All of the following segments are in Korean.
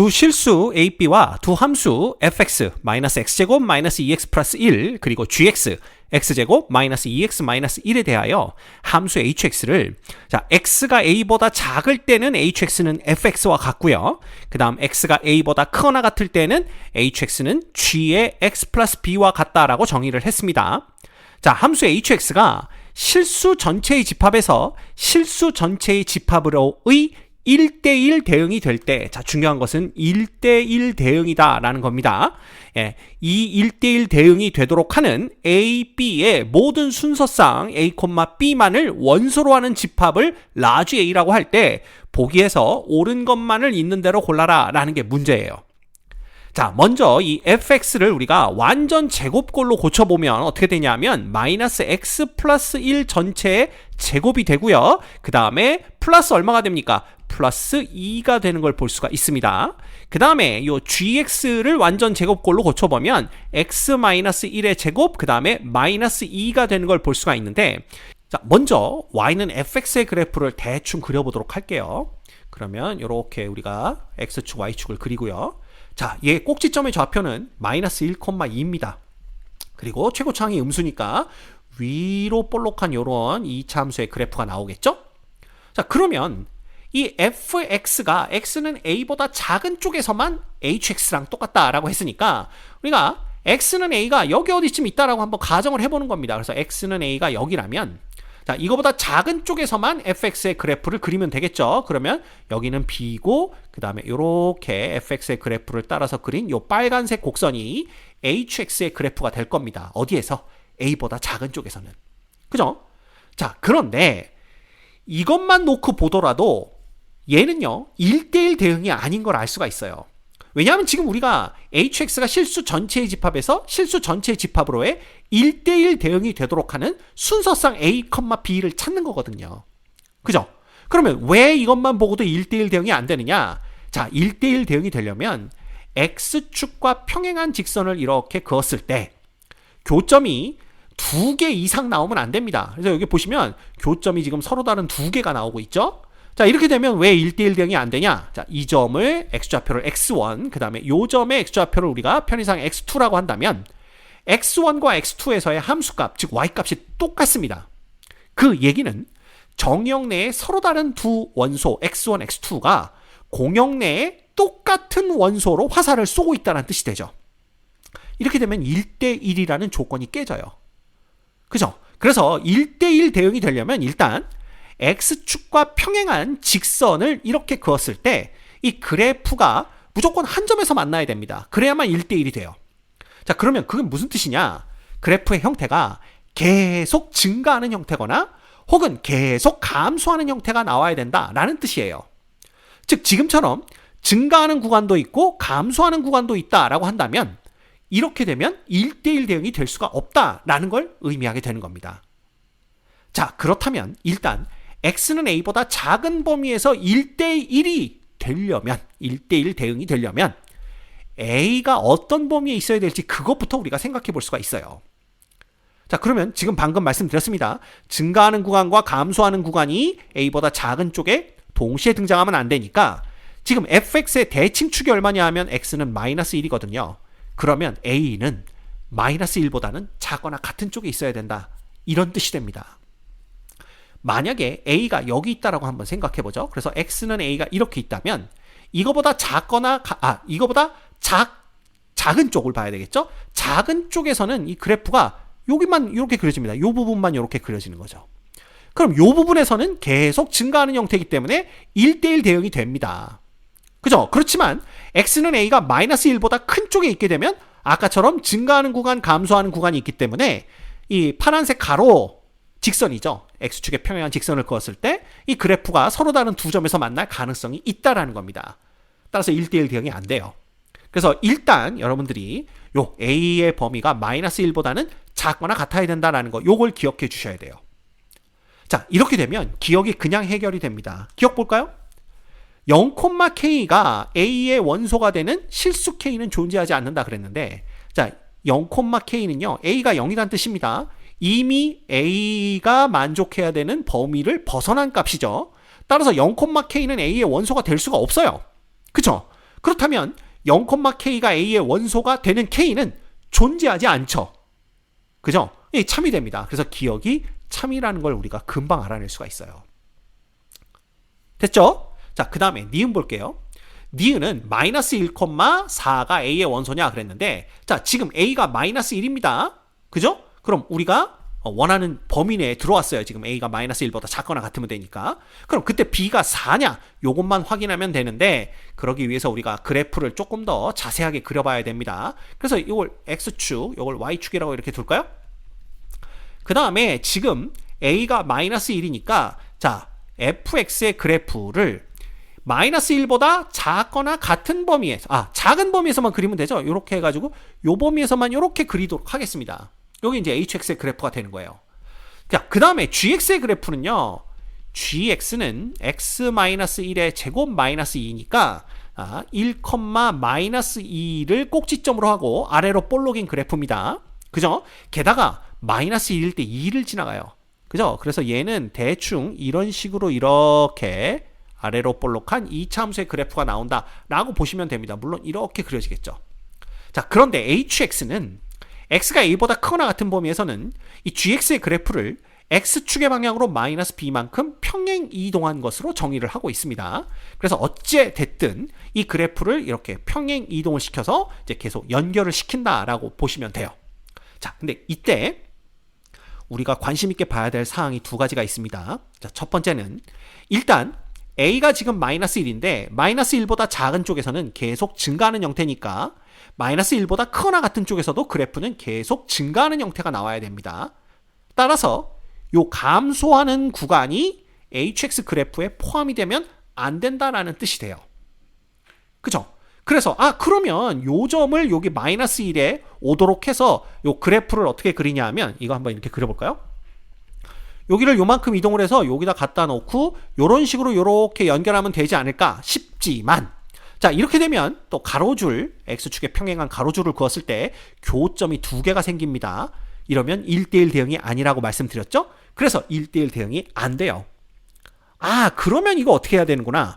두 실수 a, b와 두 함수 fx 마이너스 x제곱 마이너스 2x 플러스 1 그리고 gx x제곱 마이너스 2x 마이너스 1에 대하여 함수 hx를 자 x가 a보다 작을 때는 hx는 fx와 같고요. 그 다음 x가 a보다 크거나 같을 때는 hx는 g의 x 플러스 b와 같다라고 정의를 했습니다. 자 함수 hx가 실수 전체의 집합에서 실수 전체의 집합으로의 1대1 대응이 될 때, 자, 중요한 것은 1대1 대응이다 라는 겁니다. 예, 이 1대1 대응이 되도록 하는 A, B의 모든 순서상 A, B만을 원소로 하는 집합을 라지 A라고 할 때, 보기에서 옳은 것만을 있는 대로 골라라 라는 게 문제예요. 자, 먼저 이 fx를 우리가 완전 제곱꼴로 고쳐보면 어떻게 되냐면 마이너스 x 플러스 1 전체의 제곱이 되고요. 그 다음에 플러스 얼마가 됩니까? 플러스 2가 되는 걸 볼 수가 있습니다. 그 다음에 요 gx를 완전 제곱꼴로 고쳐보면 x 마이너스 1의 제곱, 그 다음에 마이너스 2가 되는 걸 볼 수가 있는데 자, 먼저 y는 fx의 그래프를 대충 그려보도록 할게요. 그러면 이렇게 우리가 x축, y축을 그리고요. 자, 얘 꼭지점의 좌표는 마이너스 1,2입니다. 그리고 최고차항이 음수니까 위로 볼록한 요런 이차 함수의 그래프가 나오겠죠? 자, 그러면 이 fx가 x는 a보다 작은 쪽에서만 hx랑 똑같다라고 했으니까 우리가 x는 a가 여기 어디쯤 있다라고 한번 가정을 해보는 겁니다. 그래서 x는 a가 여기라면 자, 이거보다 작은 쪽에서만 fx의 그래프를 그리면 되겠죠. 그러면 여기는 b고 그다음에 이렇게 fx의 그래프를 따라서 그린 요 빨간색 곡선이 hx의 그래프가 될 겁니다. 어디에서? a보다 작은 쪽에서는. 그죠? 자, 그런데 이것만 놓고 보더라도 얘는요, 1대1 대응이 아닌 걸 알 수가 있어요. 왜냐하면 지금 우리가 hx가 실수 전체의 집합에서 실수 전체의 집합으로의 1대1 대응이 되도록 하는 순서상 a, b를 찾는 거거든요. 그죠? 그러면 왜 이것만 보고도 1대1 대응이 안 되느냐? 자, 1대1 대응이 되려면 x축과 평행한 직선을 이렇게 그었을 때 교점이 두 개 이상 나오면 안 됩니다. 그래서 여기 보시면 교점이 지금 서로 다른 두 개가 나오고 있죠? 자, 이렇게 되면 왜 1대1 대응이 안 되냐? 자, 이 점을 x좌표를 x1, 그 다음에 요 점의 x좌표를 우리가 편의상 x2라고 한다면 x1과 x2에서의 함수값, 즉 y값이 똑같습니다. 그 얘기는 정형 내에 서로 다른 두 원소 x1, x2가 공형 내에 똑같은 원소로 화살을 쏘고 있다는 뜻이 되죠. 이렇게 되면 1대1이라는 조건이 깨져요. 그죠? 그래서 1대1 대응이 되려면 일단 x축과 평행한 직선을 이렇게 그었을 때 이 그래프가 무조건 한 점에서 만나야 됩니다. 그래야만 1대1이 돼요. 자, 그러면 그게 무슨 뜻이냐? 그래프의 형태가 계속 증가하는 형태거나 혹은 계속 감소하는 형태가 나와야 된다라는 뜻이에요. 즉, 지금처럼 증가하는 구간도 있고 감소하는 구간도 있다라고 한다면 이렇게 되면 1대1 대응이 될 수가 없다라는 걸 의미하게 되는 겁니다. 자, 그렇다면 일단 x는 a보다 작은 범위에서 1대1이 되려면 1대1 대응이 되려면 a가 어떤 범위에 있어야 될지 그것부터 우리가 생각해 볼 수가 있어요. 자, 그러면 지금 방금 말씀드렸습니다. 증가하는 구간과 감소하는 구간이 a보다 작은 쪽에 동시에 등장하면 안 되니까 지금 fx의 대칭축이 얼마냐 하면 x는 마이너스 1이거든요. 그러면 a는 마이너스 1보다는 작거나 같은 쪽에 있어야 된다. 이런 뜻이 됩니다. 만약에 a가 여기 있다라고 한번 생각해 보죠. 그래서 x는 a가 이렇게 있다면 이거보다 작거나 아 이거보다 작 작은 쪽을 봐야 되겠죠. 작은 쪽에서는 이 그래프가 여기만 이렇게 그려집니다. 이 부분만 이렇게 그려지는 거죠. 그럼 이 부분에서는 계속 증가하는 형태이기 때문에 1대1 대응이 됩니다. 그죠? 그렇지만 x는 a가 마이너스 1보다 큰 쪽에 있게 되면 아까처럼 증가하는 구간, 감소하는 구간이 있기 때문에 이 파란색 가로 직선이죠. x축에 평행한 직선을 그었을 때 이 그래프가 서로 다른 두 점에서 만날 가능성이 있다라는 겁니다. 따라서 1대1 대응이 안 돼요. 그래서 일단 여러분들이 요 a의 범위가 마이너스 1보다는 작거나 같아야 된다라는 거 요걸 기억해 주셔야 돼요. 자, 이렇게 되면 기억이 그냥 해결이 됩니다. 기억 볼까요? 0,k가 a의 원소가 되는 실수 k는 존재하지 않는다 그랬는데 자, 0,k는요. a가 0이란 뜻입니다. 이미 A가 만족해야 되는 범위를 벗어난 값이죠. 따라서 0,K는 A의 원소가 될 수가 없어요. 그쵸? 그렇다면 0,k가 a의 원소가 되는 k는 존재하지 않죠. 그죠? 이 참이 됩니다. 그래서 기억이 참이라는 걸 우리가 금방 알아낼 수가 있어요. 됐죠? 자, 그 다음에 니은 볼게요. 니은은 마이너스 1,4가 a의 원소냐 그랬는데 자, 지금 a가 마이너스 1입니다. 그죠? 그럼 우리가 어, 원하는 범위 내에 들어왔어요. 지금 a가 마이너스 1보다 작거나 같으면 되니까. 그럼 그때 b가 4냐? 요것만 확인하면 되는데 그러기 위해서 우리가 그래프를 조금 더 자세하게 그려봐야 됩니다. 그래서 이걸 x축, 이걸 y축이라고 이렇게 둘까요? 그 다음에 지금 a가 마이너스 1이니까 자 fx의 그래프를 마이너스 1보다 작거나 같은 범위에서 아 작은 범위에서만 그리면 되죠. 이렇게 해가지고 요 범위에서만 이렇게 그리도록 하겠습니다. 여기 이제 hx의 그래프가 되는 거예요. 자, 그 다음에 gx의 그래프는요. gx는 x-1의 제곱 마이너스 2니까 아, 1, 마이너스 2를 꼭지점으로 하고 아래로 볼록인 그래프입니다. 그죠? 게다가 마이너스 1일 때 2를 지나가요. 그죠? 그래서 얘는 대충 이런 식으로 이렇게 아래로 볼록한 2차 함수의 그래프가 나온다라고 보시면 됩니다. 물론 이렇게 그려지겠죠. 자, 그런데 hx는 x가 a보다 크거나 같은 범위에서는 이 gx의 그래프를 x축의 방향으로 마이너스 b만큼 평행 이동한 것으로 정의를 하고 있습니다. 그래서 어찌 됐든 이 그래프를 이렇게 평행 이동을 시켜서 이제 계속 연결을 시킨다라고 보시면 돼요. 자, 근데 이때 우리가 관심 있게 봐야 될 사항이 두 가지가 있습니다. 자, 첫 번째는 일단 a가 지금 마이너스 1인데 마이너스 1보다 작은 쪽에서는 계속 증가하는 형태니까 마이너스 1보다 크거나 같은 쪽에서도 그래프는 계속 증가하는 형태가 나와야 됩니다. 따라서 요 감소하는 구간이 hx 그래프에 포함이 되면 안 된다라는 뜻이 돼요. 그죠? 그래서 아 그러면 요 점을 여기 마이너스 1에 오도록 해서 요 그래프를 어떻게 그리냐 하면 이거 한번 이렇게 그려볼까요? 여기를 요만큼 이동을 해서 여기다 갖다 놓고 요런 식으로 요렇게 연결하면 되지 않을까 싶지만 자, 이렇게 되면 또 가로줄, x축의 평행한 가로줄을 그었을 때 교점이 두 개가 생깁니다. 이러면 1대1 대응이 아니라고 말씀드렸죠? 그래서 1대1 대응이 안 돼요. 아, 그러면 이거 어떻게 해야 되는구나.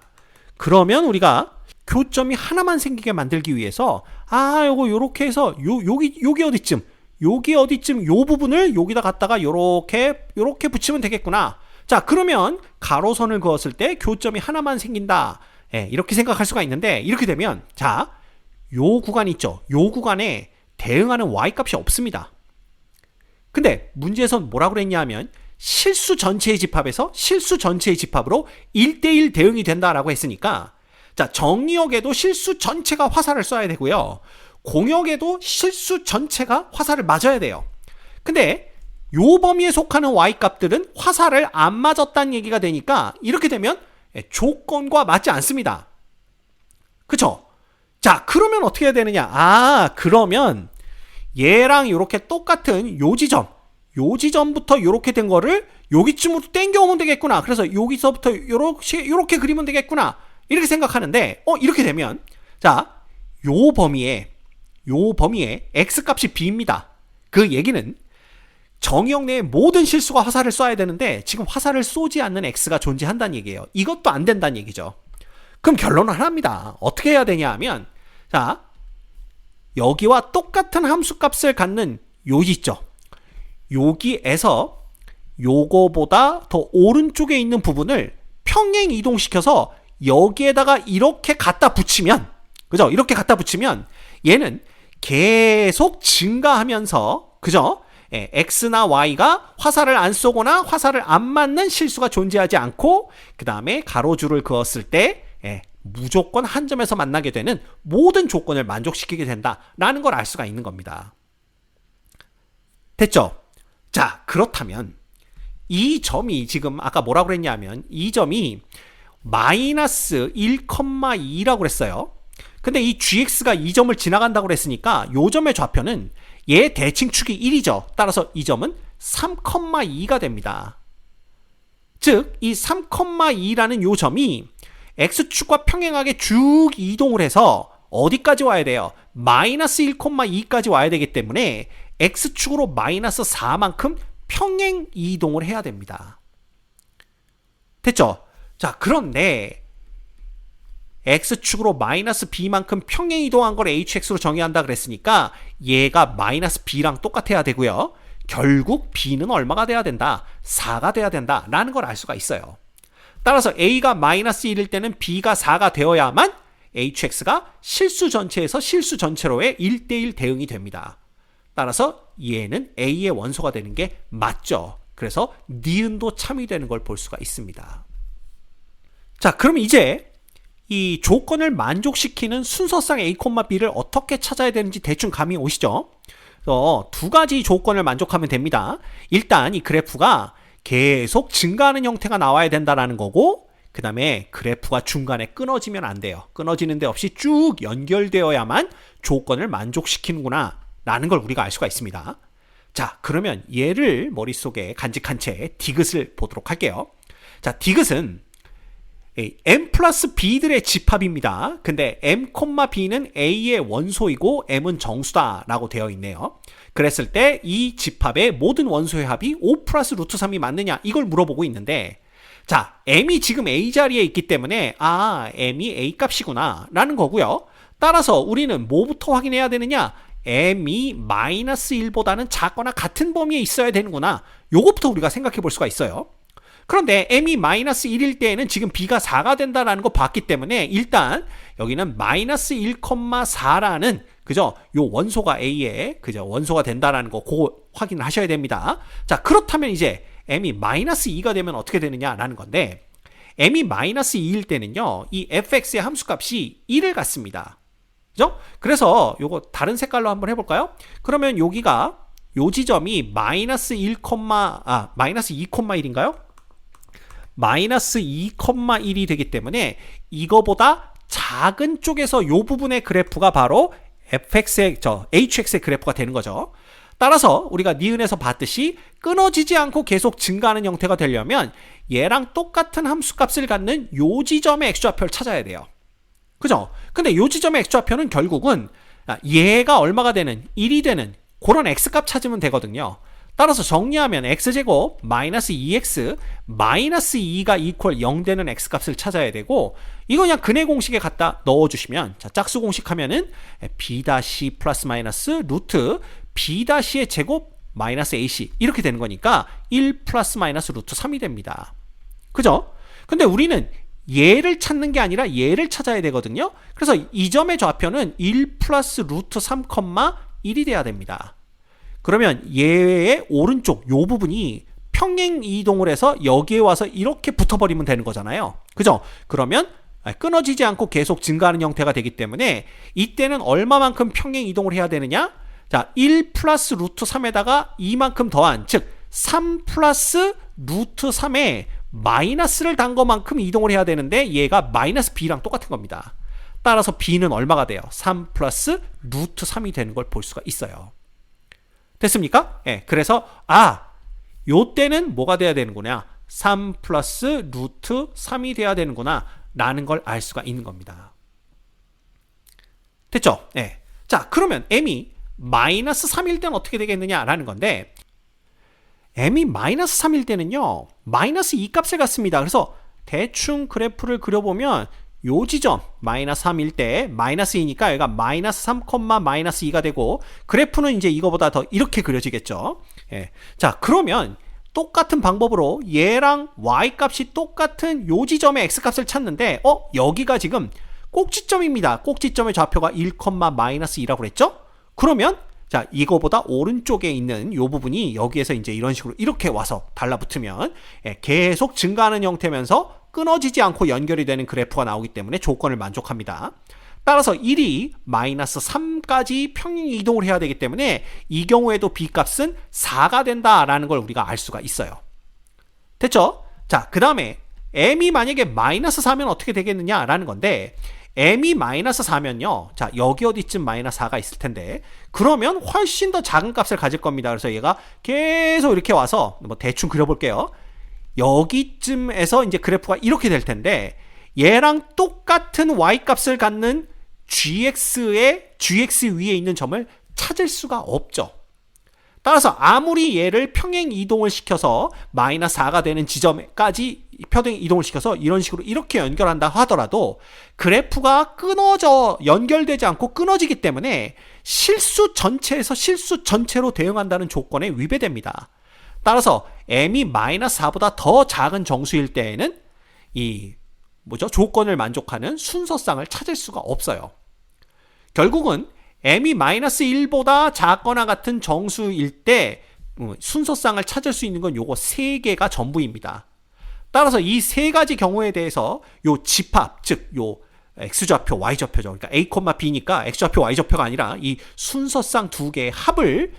그러면 우리가 교점이 하나만 생기게 만들기 위해서 아, 요거 요렇게 해서 요 여기 여기 어디쯤 여기 어디쯤 요 부분을 여기다 갖다가 요렇게 요렇게 붙이면 되겠구나. 자, 그러면 가로선을 그었을 때 교점이 하나만 생긴다. 예, 이렇게 생각할 수가 있는데 이렇게 되면 자, 요 구간 있죠. 요 구간에 대응하는 y 값이 없습니다. 근데 문제에선 뭐라고 그랬냐 하면 실수 전체의 집합에서 실수 전체의 집합으로 1대1 대응이 된다라고 했으니까 자, 정리역에도 실수 전체가 화살을 쏴야 되고요. 공역에도 실수 전체가 화살을 맞아야 돼요. 근데 요 범위에 속하는 y 값들은 화살을 안 맞았다는 얘기가 되니까 이렇게 되면 예, 조건과 맞지 않습니다. 그쵸? 자, 그러면 어떻게 해야 되느냐? 아, 그러면 얘랑 이렇게 똑같은 요 지점, 요 지점부터 이렇게 된 거를 여기쯤으로 땡겨오면 되겠구나. 그래서 여기서부터 요렇게, 요렇게 그리면 되겠구나. 이렇게 생각하는데, 어, 이렇게 되면, 자, 요 범위에, 요 범위에 x값이 b입니다. 그 얘기는 정의역 내에 모든 실수가 화살을 쏴야 되는데 지금 화살을 쏘지 않는 X가 존재한다는 얘기예요. 이것도 안 된다는 얘기죠. 그럼 결론은 하나입니다. 어떻게 해야 되냐 하면 자 여기와 똑같은 함수값을 갖는 요 있죠. 여기에서 요거보다 더 오른쪽에 있는 부분을 평행 이동시켜서 여기에다가 이렇게 갖다 붙이면 그죠? 이렇게 갖다 붙이면 얘는 계속 증가하면서 그죠? 예, X나 Y가 화살을 안 쏘거나 화살을 안 맞는 실수가 존재하지 않고 그 다음에 가로줄을 그었을 때 예, 무조건 한 점에서 만나게 되는 모든 조건을 만족시키게 된다라는 걸 알 수가 있는 겁니다. 됐죠? 자, 그렇다면 이 점이 지금 아까 뭐라고 그랬냐면 이 점이 마이너스 1,2라고 그랬어요. 근데 이 gx가 이 점을 지나간다고 그랬으니까 요 점의 좌표는 얘 대칭축이 1이죠. 따라서 이 점은 3,2가 됩니다. 즉, 이 3,2라는 요 점이 x축과 평행하게 쭉 이동을 해서 어디까지 와야 돼요? 마이너스 1,2까지 와야 되기 때문에 x축으로 마이너스 4만큼 평행 이동을 해야 됩니다. 됐죠? 자, 그런데 x축으로 마이너스 b만큼 평행 이동한 걸 hx로 정의한다 그랬으니까 얘가 마이너스 b랑 똑같아야 되고요. 결국 b는 얼마가 돼야 된다? 4가 돼야 된다. 라는 걸 알 수가 있어요. 따라서 a가 마이너스 1일 때는 b가 4가 되어야만 hx가 실수 전체에서 실수 전체로의 1대1 대응이 됩니다. 따라서 얘는 a의 원소가 되는 게 맞죠. 그래서 니은도 참이 되는 걸 볼 수가 있습니다. 자, 그럼 이제 이 조건을 만족시키는 순서상 A, B를 어떻게 찾아야 되는지 대충 감이 오시죠? 그래서 두 가지 조건을 만족하면 됩니다. 일단 이 그래프가 계속 증가하는 형태가 나와야 된다라는 거고, 그 다음에 그래프가 중간에 끊어지면 안 돼요. 끊어지는 데 없이 쭉 연결되어야만 조건을 만족시키는구나, 라는 걸 우리가 알 수가 있습니다. 자, 그러면 얘를 머릿속에 간직한 채 디귿을 보도록 할게요. 자, 디귿은 m 플러스 b들의 집합입니다. 근데 m, b는 a의 원소이고 m은 정수다라고 되어 있네요. 그랬을 때 이 집합의 모든 원소의 합이 5 플러스 루트 3이 맞느냐 이걸 물어보고 있는데 자 m이 지금 a 자리에 있기 때문에 아 m이 a 값이구나 라는 거고요. 따라서 우리는 뭐부터 확인해야 되느냐 m이 마이너스 1보다는 작거나 같은 범위에 있어야 되는구나 요것부터 우리가 생각해 볼 수가 있어요. 그런데 m이 마이너스 1일 때에는 지금 b가 4가 된다라는 거 봤기 때문에 일단 여기는 마이너스 1,4라는 그죠? 요 원소가 a의 그죠? 원소가 된다라는 거 그거 확인을 하셔야 됩니다. 자, 그렇다면 이제 m이 마이너스 2가 되면 어떻게 되느냐라는 건데 m이 마이너스 2일 때는요. 이 fx의 함수값이 1을 갖습니다. 그죠? 그래서 요거 다른 색깔로 한번 해 볼까요? 그러면 여기가 요 지점이 마이너스 1, 아, 마이너스 2,1인가요? 마이너스 2,1이 되기 때문에 이거보다 작은 쪽에서 요 부분의 그래프가 바로 fx의 저 hx의 그래프가 되는 거죠. 따라서 우리가 니은에서 봤듯이 끊어지지 않고 계속 증가하는 형태가 되려면 얘랑 똑같은 함수값을 갖는 요 지점의 x좌표를 찾아야 돼요. 그죠? 근데 요 지점의 x좌표는 결국은 얘가 얼마가 되는 1이 되는 그런 x값 찾으면 되거든요. 따라서 정리하면 x제곱 마이너스 2x 마이너스 2가 이퀄 0 되는 x값을 찾아야 되고 이거 그냥 근해 공식에 갖다 넣어주시면 자 짝수 공식 하면은 b 다시 플러스 마이너스 루트 b 다시의 제곱 마이너스 ac 이렇게 되는 거니까 1 플러스 마이너스 루트 3이 됩니다. 그죠? 근데 우리는 얘를 찾는 게 아니라 얘를 찾아야 되거든요. 그래서 이 점의 좌표는 1 플러스 루트 3, 1이 돼야 됩니다. 그러면 얘의 오른쪽 요 부분이 평행 이동을 해서 여기에 와서 이렇게 붙어버리면 되는 거잖아요. 그죠? 그러면 끊어지지 않고 계속 증가하는 형태가 되기 때문에 이때는 얼마만큼 평행 이동을 해야 되느냐? 자, 1 플러스 루트 3에다가 이만큼 더한, 즉, 3 플러스 루트 3에 마이너스를 단 것만큼 이동을 해야 되는데 얘가 마이너스 b랑 똑같은 겁니다. 따라서 b는 얼마가 돼요? 3 플러스 루트 3이 되는 걸 볼 수가 있어요. 됐습니까? 예. 그래서 아, 요 때는 뭐가 돼야 되는구나. 3 플러스 루트 3이 돼야 되는구나. 라는 걸 알 수가 있는 겁니다. 됐죠? 예. 자, 그러면 m이 마이너스 3일 때는 어떻게 되겠느냐라는 건데 m이 마이너스 3일 때는요. 마이너스 2 값을 갖습니다. 그래서 대충 그래프를 그려보면 요 지점 마이너스 3일 때 마이너스 2니까 여기가 마이너스 3, 마이너스 2가 되고 그래프는 이제 이거보다 더 이렇게 그려지겠죠. 예. 자 그러면 똑같은 방법으로 얘랑 y 값이 똑같은 요 지점의 x 값을 찾는데 어 여기가 지금 꼭지점입니다. 꼭지점의 좌표가 1, 마이너스 2라고 그랬죠? 그러면 자, 이거보다 오른쪽에 있는 이 부분이 여기에서 이제 이런 식으로 이렇게 와서 달라붙으면 예, 계속 증가하는 형태면서 끊어지지 않고 연결이 되는 그래프가 나오기 때문에 조건을 만족합니다. 따라서 1이 마이너스 3까지 평행 이동을 해야 되기 때문에 이 경우에도 b값은 4가 된다라는 걸 우리가 알 수가 있어요. 됐죠? 자, 그 다음에 m이 만약에 마이너스 4면 어떻게 되겠느냐라는 건데 m이 마이너스 4면요. 자, 여기 어디쯤 마이너스 4가 있을 텐데 그러면 훨씬 더 작은 값을 가질 겁니다. 그래서 얘가 계속 이렇게 와서 뭐 대충 그려볼게요. 여기쯤에서 이제 그래프가 이렇게 될 텐데 얘랑 똑같은 y 값을 갖는 gx의 gx 위에 있는 점을 찾을 수가 없죠. 따라서 아무리 얘를 평행 이동을 시켜서 마이너스 4가 되는 지점까지 평행 이동을 시켜서 이런 식으로 이렇게 연결한다 하더라도 그래프가 끊어져 연결되지 않고 끊어지기 때문에 실수 전체에서 실수 전체로 대응한다는 조건에 위배됩니다. 따라서 m이 마이너스 4보다 더 작은 정수일 때에는 이 뭐죠? 조건을 만족하는 순서쌍을 찾을 수가 없어요. 결국은 m이 마이너스 1보다 작거나 같은 정수일 때 음, 순서쌍을 찾을 수 있는 건 요거 세 개가 전부입니다. 따라서 이 세 가지 경우에 대해서 요 집합, 즉 요 x좌표, y좌표죠. 그러니까 a, b니까 x좌표, y좌표가 아니라 이 순서쌍 두 개의 합을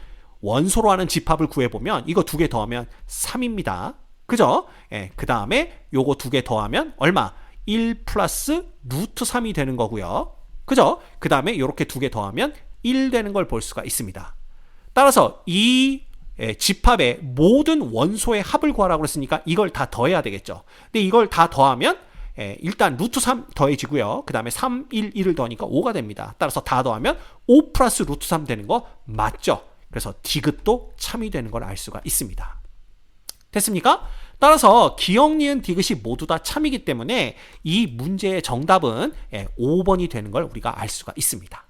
원소로 하는 집합을 구해보면 이거 두 개 더하면 3입니다. 그죠? 예, 그 다음에 요거 두 개 더하면 얼마? 1 플러스 루트 3이 되는 거고요. 그죠? 그 다음에 이렇게 두 개 더하면 1 되는 걸 볼 수가 있습니다. 따라서 이 예, 집합의 모든 원소의 합을 구하라고 그랬으니까 이걸 다 더해야 되겠죠. 근데 이걸 다 더하면 예, 일단 루트 3 더해지고요. 그 다음에 3, 1, 1을 더하니까 5가 됩니다. 따라서 다 더하면 5 플러스 루트 3 되는 거 맞죠? 그래서 디귿도 참이 되는 걸 알 수가 있습니다. 됐습니까? 따라서 기억, 니은, 디귿이 모두 다 참이기 때문에 이 문제의 정답은 5번이 되는 걸 우리가 알 수가 있습니다.